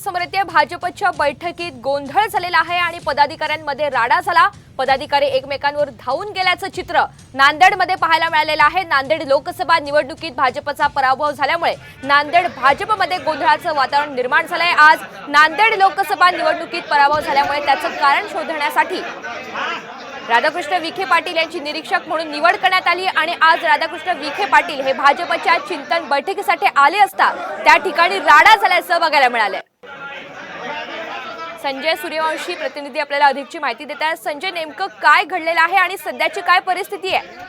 समोर येते भाजपच्या बैठकीत गोंधळ झालेला आहे आणि पदाधिकाऱ्यांमध्ये राडा झाला. पदाधिकारी एकमेकांवर धावून गेल्याचं चित्र नांदेडमध्ये पाहायला मिळालेलं आहे. नांदेड लोकसभा निवडणुकीत भाजपचा पराभव झाल्यामुळे नांदेड भाजपमध्ये गोंधळाचं वातावरण निर्माण झालंय. आज नांदेड लोकसभा निवडणुकीत पराभव झाल्यामुळे त्याचं कारण शोधण्यासाठी राधाकृष्ण विखे पाटील यांची निरीक्षक म्हणून निवड करण्यात आली आणि आज राधाकृष्ण विखे पाटील हे भाजपच्या चिंतन बैठकीसाठी आले असता त्या ठिकाणी राडा झाल्याचं बघायला मिळालंय. संजय सूर्यवंशी प्रतिनिधी आपल्याला अधिकची माहिती देत आहेत. संजय नेमकं काय घडलेलं आहे आणि सध्याची काय परिस्थिती आहे?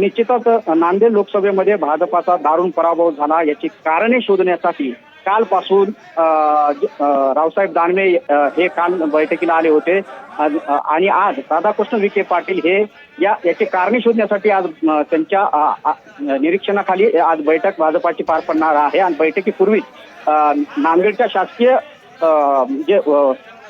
निश्चितच नांदेड लोकसभेमध्ये भाजपाचा दारुण पराभव झाला. याची कारणे शोधण्यासाठी कालपासून रावसाहेब दानवे हे काल बैठकीला आले होते. आणि आज राधाकृष्ण विखे पाटील हे या याची कारणे शोधण्यासाठी आज त्यांच्या निरीक्षणाखाली आज बैठक भाजपाची पार पडणार आहे. आणि बैठकीपूर्वीच नांदेडच्या शासकीय जे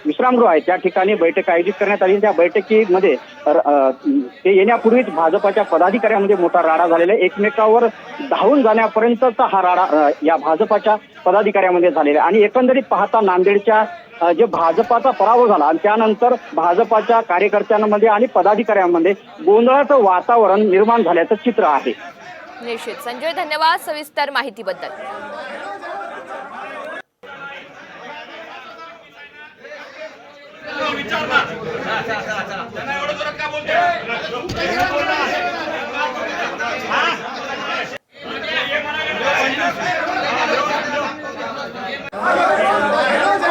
विश्रामगृह आहे त्या ठिकाणी बैठक आयोजित करण्यात आली. त्या बैठकीमध्ये ते येण्यापूर्वीच भाजपाच्या पदाधिकाऱ्यांमध्ये मोठा राडा झालेला आहे. एकमेकावर धावून जाण्यापर्यंतचा हा राडा या भाजपाच्या पदाधिकाऱ्यांमध्ये झालेला आहे. आणि एकंदरीत पाहता नांदेडच्या जे भाजपाचा पराभव झाला आणि त्यानंतर भाजपाच्या कार्यकर्त्यांमध्ये आणि पदाधिकाऱ्यांमध्ये गोंधळाचं वातावरण निर्माण झाल्याचं चित्र आहे. निश्चित. संजय धन्यवाद सविस्तर माहितीबद्दल. विचार ना त्यांना एवढं जोरात का बोलते